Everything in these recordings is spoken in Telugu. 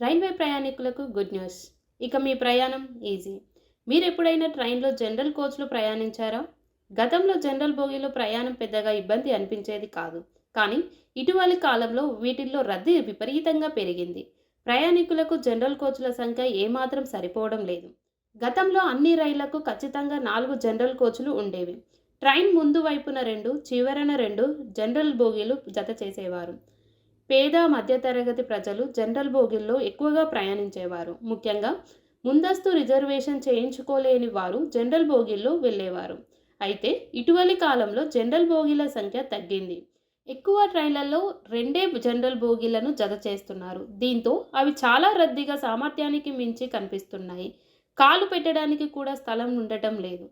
రైల్వే ప్రయాణికులకు గుడ్ న్యూస్. ఇక మీ ప్రయాణం ఈజీ. మీరు ఎప్పుడైనా ట్రైన్లో జనరల్ కోచ్లో ప్రయాణించారా? గతంలో జనరల్ బోగీలో ప్రయాణం పెద్దగా ఇబ్బంది అనిపించేది కాదు. కానీ ఇటీవలి కాలంలో వీటిల్లో రద్దీ విపరీతంగా పెరిగింది. ప్రయాణికులకు జనరల్ కోచ్ల సంఖ్య ఏమాత్రం సరిపోవడం లేదు. గతంలో అన్ని రైళ్ళకు ఖచ్చితంగా నాలుగు జనరల్ కోచ్లు ఉండేవి. ట్రైన్ ముందు వైపున రెండు చివరన రెండు జనరల్ బోగీలు జత చేసేవారు. పేద మధ్యతరగతి ప్రజలు జనరల్ బోగిల్లో ఎక్కువగా ప్రయాణించేవారు. ముఖ్యంగా ముందస్తు రిజర్వేషన్ చేయించుకోలేని వారు జనరల్ బోగిల్లో వెళ్ళేవారు. అయితే ఇటీవలి కాలంలో జనరల్ బోగీల సంఖ్య తగ్గింది. ఎక్కువ ట్రైన్లలో రెండే జనరల్ బోగీలను జత చేస్తున్నారు. దీంతో అవి చాలా రద్దీగా సామర్థ్యానికి మించి కనిపిస్తున్నాయి. కాలు పెట్టడానికి కూడా స్థలం ఉండటం లేదు.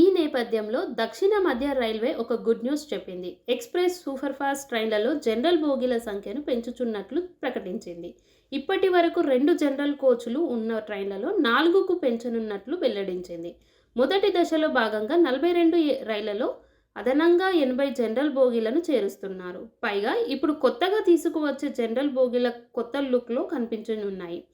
ఈ నేపథ్యంలో దక్షిణ మధ్య రైల్వే ఒక గుడ్ న్యూస్ చెప్పింది. ఎక్స్ప్రెస్ సూపర్ ఫాస్ట్ ట్రైన్లలో జనరల్ బోగీల సంఖ్యను పెంచుచున్నట్లు ప్రకటించింది. ఇప్పటి వరకు రెండు జనరల్ కోచ్లు ఉన్న ట్రైన్లలో నాలుగుకు పెంచనున్నట్లు వెల్లడించింది. మొదటి దశలో భాగంగా నలభై రెండు రైళ్ళలో అదనంగా ఎనభై జనరల్ బోగీలను చేరుస్తున్నారు. పైగా ఇప్పుడు కొత్తగా తీసుకువచ్చే జనరల్ బోగీల కొత్త లుక్లో కనిపించనున్నాయి.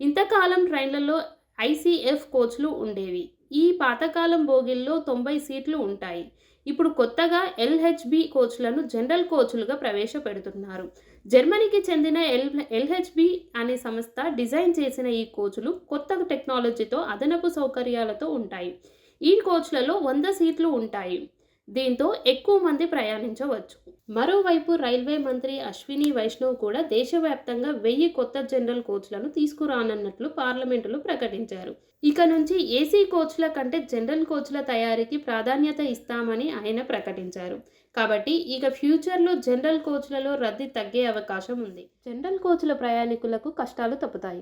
ఇంతకాలం ట్రైన్లలో ఐసీఎఫ్ కోచ్లు ఉండేవి. ఈ పాతకాలం బోగిల్లో తొంభై సీట్లు ఉంటాయి. ఇప్పుడు కొత్తగా ఎల్హెచ్బి కోచ్లను జనరల్ కోచ్లుగా ప్రవేశపెడుతున్నారు. జర్మనీకి చెందిన ఎల్ ఎల్హెచ్బి అనే సంస్థ డిజైన్ చేసిన ఈ కోచ్లు కొత్త టెక్నాలజీతో అదనపు సౌకర్యాలతో ఉంటాయి. ఈ కోచ్లలో వంద సీట్లు ఉంటాయి. దీంతో ఎక్కువ మంది ప్రయాణించవచ్చు. మరోవైపు రైల్వే మంత్రి అశ్విని వైష్ణవ్ కూడా దేశవ్యాప్తంగా వెయ్యి కొత్త జనరల్ కోచ్లను తీసుకురానున్నట్లు పార్లమెంటులో ప్రకటించారు. ఇక నుంచి ఏసీ కోచ్ల కంటే జనరల్ కోచ్ల తయారీకి ప్రాధాన్యత ఇస్తామని ఆయన ప్రకటించారు. కాబట్టి ఇక ఫ్యూచర్లో జనరల్ కోచ్లలో రద్దీ తగ్గే అవకాశం ఉంది. జనరల్ కోచ్ల ప్రయాణికులకు కష్టాలు తప్పుతాయి.